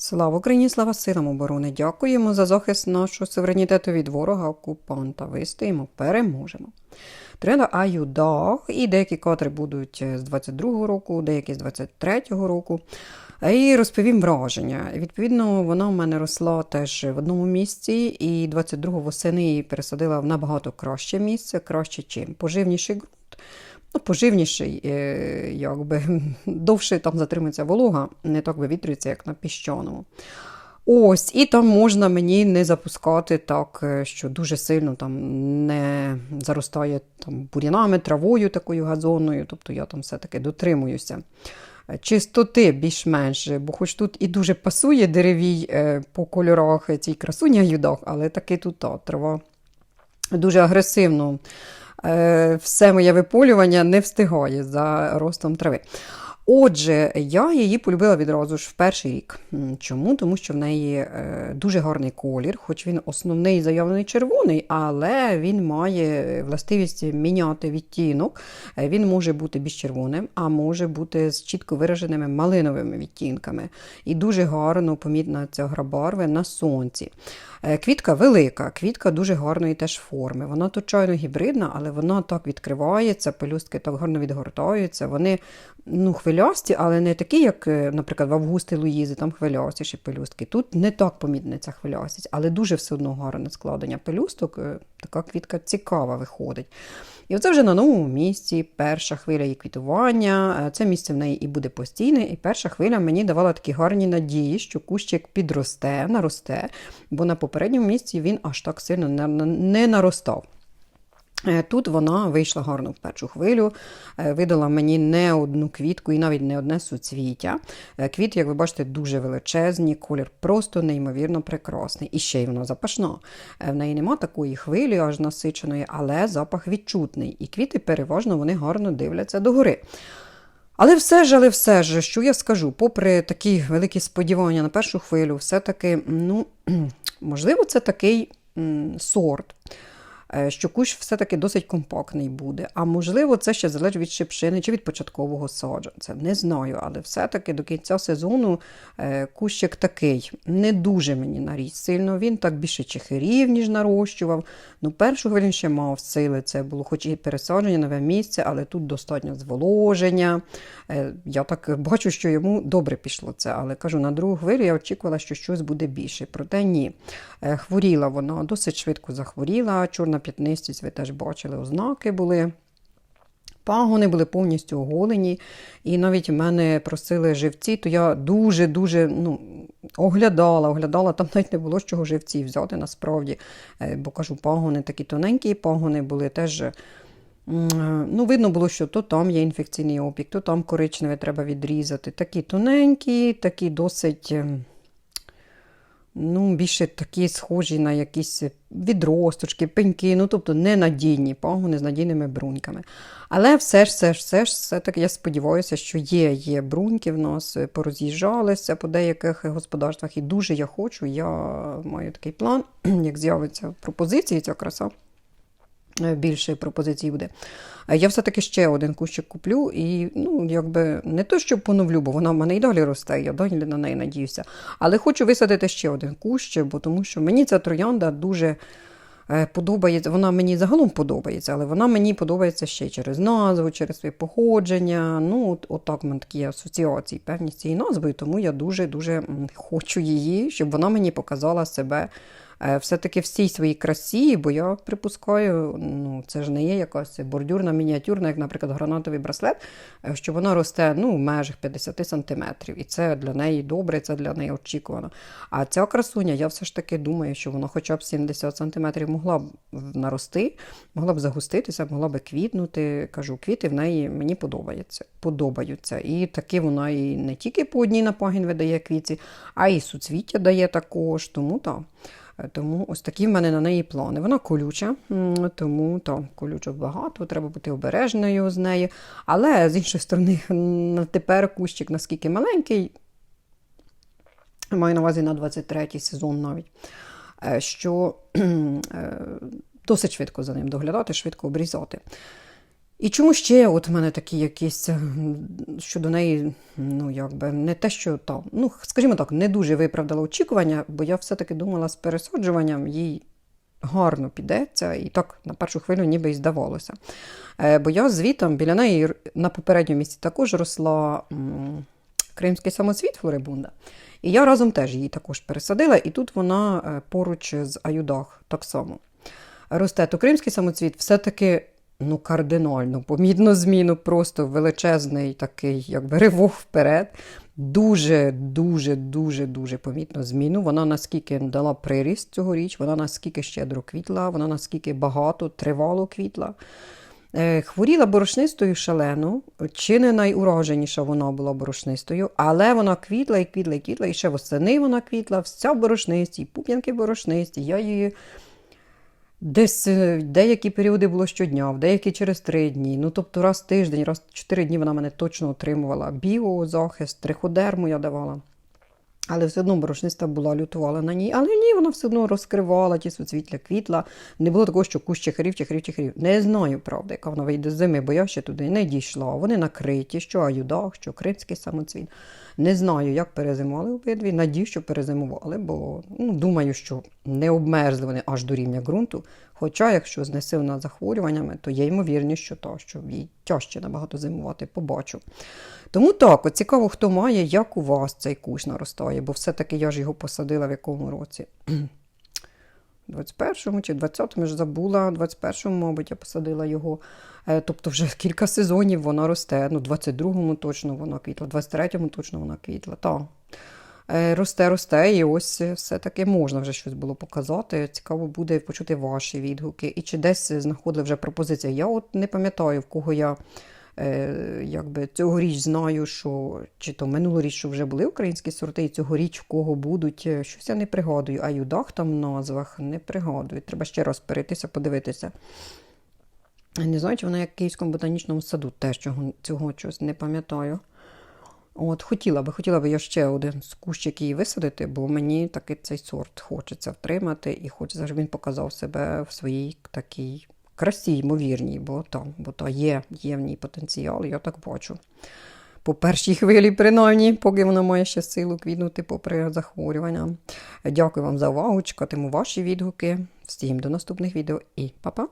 Слава Україні, слава силам оборони! Дякуємо за захист нашого суверенітету від ворога окупанта. Вистоїмо, переможемо. Тренда Аюдах і деякі кадри будуть з 22-го року, деякі з 23-го року. І розповім враження. Відповідно, вона в мене росла теж в одному місці, і 22-го восени її пересадила в набагато краще місце, краще чим. Поживніший ґрунт. Ну, поживніший, е, якби довше там затримується волога, не так вивітрюється, як на піщаному. Ось, і там можна мені не запускати так, е, що дуже сильно там не заростає там, бур'янами, травою такою газонною, тобто я там все-таки дотримуюся. Е, чистоти більш-менш, бо хоч тут і дуже пасує деревій по кольорах цій красуня юдах, але таки тут та, трава дуже агресивно все моє виполювання не встигає за ростом трави. Отже, я її полюбила відразу ж в перший рік. Чому? Тому що в неї е, дуже гарний колір, хоч він основний заявлений червоний, але він має властивість міняти відтінок. Е, він може бути більш червоним, а може бути з чітко вираженими малиновими відтінками. І дуже гарно помітна ця гра барви на сонці. Е, квітка велика, квітка дуже гарної теж форми. Вона точайно гібридна, але вона так відкривається, пелюстки так гарно відгортаються. Вони ну, хвилясті, але не такі, як, е, наприклад, в Августі Луїзи, там хвилястіші пелюстки. Тут не так помітна ця хвилястість, але дуже все одно гарне складення пелюсток. Е, така квітка цікава виходить. І оце вже на новому місці. Перша хвиля її квітування. Це місце в неї і буде постійне. І перша хвиля мені давала такі гарні надії, що кущик підросте, наросте, бо на попередньому місці він аж так сильно не наростав. Е, тут вона вийшла гарно в першу хвилю, е, видала мені не одну квітку і навіть не одне суцвіття. Е, квіт, як ви бачите, дуже величезні, колір просто неймовірно прекрасний. І ще й вона запашна. В неї нема такої хвилі, аж насиченої, але запах відчутний. І квіти переважно вони гарно дивляться догори. Але все ж, але все ж, що я скажу, попри такі великі сподівання на першу хвилю, все-таки, ну, можливо, це такий сорт. Е, що кущ все-таки досить компактний буде. А можливо, це ще залежить від шипшини чи від початкового саджанця. Не знаю, але все-таки до кінця сезону е, кущик такий. Не дуже мені наріс сильно. Він так більше чехирів, ніж нарощував. Ну, Першу хвилину ще мав сили. Це було хоч і пересадження, нове місце, але тут достатньо зволоження. Е, я так бачу, що йому добре пішло це, але кажу, на другу хвилю я очікувала, що щось буде більше. Проте ні. Хворіла вона, досить швидко захворіла. Чорна на п'ятнистість ви теж бачили, ознаки були. Пагони були повністю оголені. І навіть мене просили живці, то я дуже-дуже ну, оглядала, оглядала, там навіть не було з чого живці взяти насправді. Е, бо кажу, пагони такі тоненькі пагони були теж. Ну, Видно було, що то там є інфекційний опік, то там коричневе треба відрізати. Такі тоненькі, такі досить. Ну, більше такі схожі на якісь відросточки, пеньки, ну, тобто ненадійні пагони з надійними бруньками. Але все ж, все ж, все ж, все-таки я сподіваюся, що є є бруньки в нас, пороз'їжджалися по деяких господарствах. І дуже я хочу, я маю такий план, як з'явиться пропозиції ця краса. Е, більше пропозицій буде. Я все-таки ще один кущик куплю і ну, якби не то, що поновлю, бо вона в мене і далі росте, я далі на неї надіюся. Але хочу висадити ще один кущик, бо тому що мені ця троянда дуже е, подобається. Вона мені загалом подобається, але вона мені подобається ще через назву, через своє походження. Ну, от, Отак в мене такі асоціації певні з цією назвою, тому я дуже-дуже хочу її, щоб вона мені показала себе. Е, все-таки всій своїй красі, бо я припускаю, ну це ж не є якась бордюрна, мініатюрна, як, наприклад, гранатовий браслет, е, що вона росте ну, в межах 50 сантиметрів. І це для неї добре, це для неї очікувано. А ця красуня, я все ж таки думаю, що вона хоча б 70 сантиметрів могла б нарости, могла б загуститися, могла б квітнути. Кажу, квіти в неї мені подобаються. подобаються. І таки вона і не тільки по одній на пагін видає квіті, а й суцвіття дає також. Тому так. Тому ось такі в мене на неї плани. Вона колюча, тому там колючок багато, треба бути обережною з нею. Але з іншої сторони, тепер кущик наскільки маленький, маю на увазі на 23-й сезон навіть, е, що е, досить швидко за ним доглядати, швидко обрізати. І чому ще от в мене такі якісь е, щодо неї, ну якби не те, що там, ну скажімо так, не дуже виправдала очікування, бо я все-таки думала з пересаджуванням їй гарно підеться, і так на першу хвилю ніби й здавалося. Е, Бо я звітом біля неї на попередньому місці також росла кримський самоцвіт Флорибунда. І я разом теж її також пересадила, і тут вона е, поруч з Аюдах так само росте. То кримський самоцвіт все-таки ну, кардинально, помітно зміну, просто величезний такий, якби ривок вперед. Дуже, дуже, дуже, помітно зміну. Вона наскільки дала приріст цьогоріч, вона наскільки щедро квітла, вона наскільки багато, тривало квітла. Е, Хворіла борошнистою шалено, чи не найураженіша вона була борошнистою, але вона квітла і квітла і квітла, і ще восени вона квітла, вся в борошнисті, пуп'янки борошнисті. Я її десь е, деякі періоди було щодня, в деякі через три дні. Ну, тобто раз в тиждень, раз в чотири дні вона мене точно отримувала. Біозахист, триходерму я давала. Але все одно борошниста була, лютувала на ній. Але ні, вона все одно розкривала ті суцвітля, квітла. Не було такого, що кущ чехарів, чехарів, чехарів. Не знаю, правда, яка вона вийде з зими, бо я ще туди не дійшла. Вони накриті, що аюдах, що кримський самоцвіт. Не знаю, як перезимували обидві. Надію, що перезимували, бо ну, думаю, що не обмерзли вони аж до рівня ґрунту. Хоча, якщо знесилена захворюваннями, то є ймовірність, що та, що їй тяжче набагато зимувати, побачу. Тому так, цікаво, хто має, як у вас цей кущ наростає, бо все-таки я ж його посадила в якому році. 21-му чи 20-му, я ж забула, 21-му, мабуть, я посадила його. Е, Тобто вже кілька сезонів вона росте. Ну, 22-му точно вона квітла, 23-му точно вона квітла. Та. Е, Росте, росте, і ось все-таки можна вже щось було показати. Цікаво буде почути ваші відгуки. І чи десь знаходили вже пропозиції. Я от не пам'ятаю, в кого я е, якби цьогоріч знаю, що чи то минулоріч, що вже були українські сорти, і цьогоріч в кого будуть, е, щось я не пригадую. А юдах там в назвах не пригадую. Треба ще раз перейтися, подивитися. Не знаю, чи вона як в Київському ботанічному саду теж цього чогось не пам'ятаю. От, хотіла би, хотіла би я ще один з кущик її висадити, бо мені таки цей сорт хочеться втримати і хочеться, щоб він показав себе в своїй такій красі, ймовірній, бо там, бо та є, є в ній потенціал, я так бачу. По першій хвилі, принаймні, поки вона має ще силу квітнути попри захворювання. Дякую вам за увагу, чекатиму ваші відгуки. Всім до наступних відео і па-па!